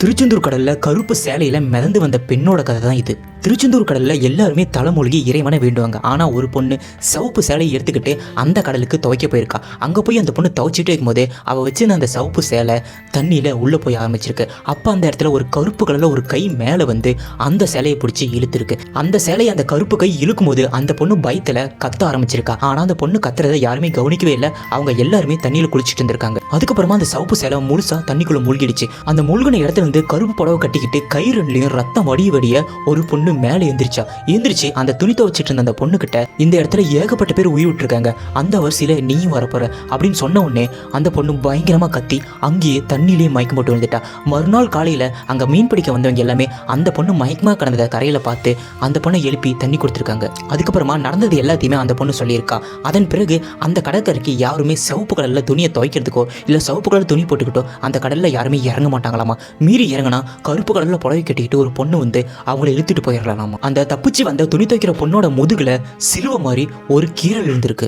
திருச்செந்தூர் கடல்ல கருப்பு சேலையில மிதந்து வந்த பெண்ணோட கதை தான் இது. திருச்செந்தூர் கடலில் எல்லாருமே தலைமொழிகி இறைவனை வேண்டுவாங்க. ஆனால் ஒரு பொண்ணு சிவப்பு சேலையை எடுத்துக்கிட்டு அந்த கடலுக்கு துவைக்க போயிருக்கா. அங்கே போய் அந்த பொண்ணு துவைச்சிட்டே இருக்கும்போது அவள் வச்சிருந்த அந்த சவுப்பு சேலை தண்ணியில் உள்ளே போய் ஆரம்பிச்சிருக்கு. அப்போ அந்த இடத்துல ஒரு கருப்பு கலரில் ஒரு கை மேலே வந்து அந்த சேலையை பிடிச்சி இழுத்துருக்கு. அந்த சேலையை அந்த கருப்பு கை இழுக்கும்போது அந்த பொண்ணு பயத்தில் கத்த ஆரம்பிச்சிருக்கா. ஆனால் அந்த பொண்ணு கத்துறதை யாருமே கவனிக்கவே இல்லை. அவங்க எல்லாருமே தண்ணியில் குளிச்சுட்டு இருந்திருக்காங்க. அதுக்கப்புறமா அந்த சவுப்பு சேலை முழுசாக தண்ணிக்குள்ளே மூழ்கிடுச்சு. அந்த மூழ்கின இடத்துல இருந்து கருப்பு புடவை கட்டிக்கிட்டு கை ரெண்டுலையும் ரத்தம் வடிய வடிய ஒரு பொண்ணு மேலே எந்திரிச்சா. எந்திரிச்சு அந்த துணி துவச்சிட்டு இருந்த அந்த பொண்ணுக்கிட்ட இந்த இடத்துல ஏகப்பட்ட பேர் உயிர் விட்டுருக்காங்க. அந்த வரிசையில் நீயும் வரப்போற. அப்படின்னு சொன்ன உடனே அந்த பொண்ணு பயங்கரமாக கத்தி அங்கேயே தண்ணியிலேயே மயக்கம் போட்டு விழுந்துட்டா. மறுநாள் காலையில் அங்கே மீன் பிடிக்க வந்தவங்க எல்லாமே அந்த பொண்ணு மயக்கமாக கிடந்ததை கரையில் பார்த்து அந்த பொண்ணை எழுப்பி தண்ணி கொடுத்துருக்காங்க. அதுக்கப்புறமா நடந்தது எல்லாத்தையுமே அந்த பொண்ணு சொல்லியிருக்கா. அதன் பிறகு அந்த கடற்கரைக்கு யாருமே சிவப்பு கலர்ல துணியை துவைக்கிறதுக்கோ இல்லை சிவப்பு கடல் துணி போட்டுக்கிட்டோ அந்த கடலில் யாருமே இறங்க மாட்டாங்களாமா. மீறி இறங்கினா கருப்பு கடலில் புடவை கட்டிக்கிட்டு ஒரு பொண்ணு வந்து அவங்கள இழுத்துட்டு போயிடலாமா அந்த தப்பிச்சு வந்த துணி துவைக்கிற பொண்ணோட முதுகுல சிலுவை மாதிரி ஒரு கீரல் இருந்திருக்கு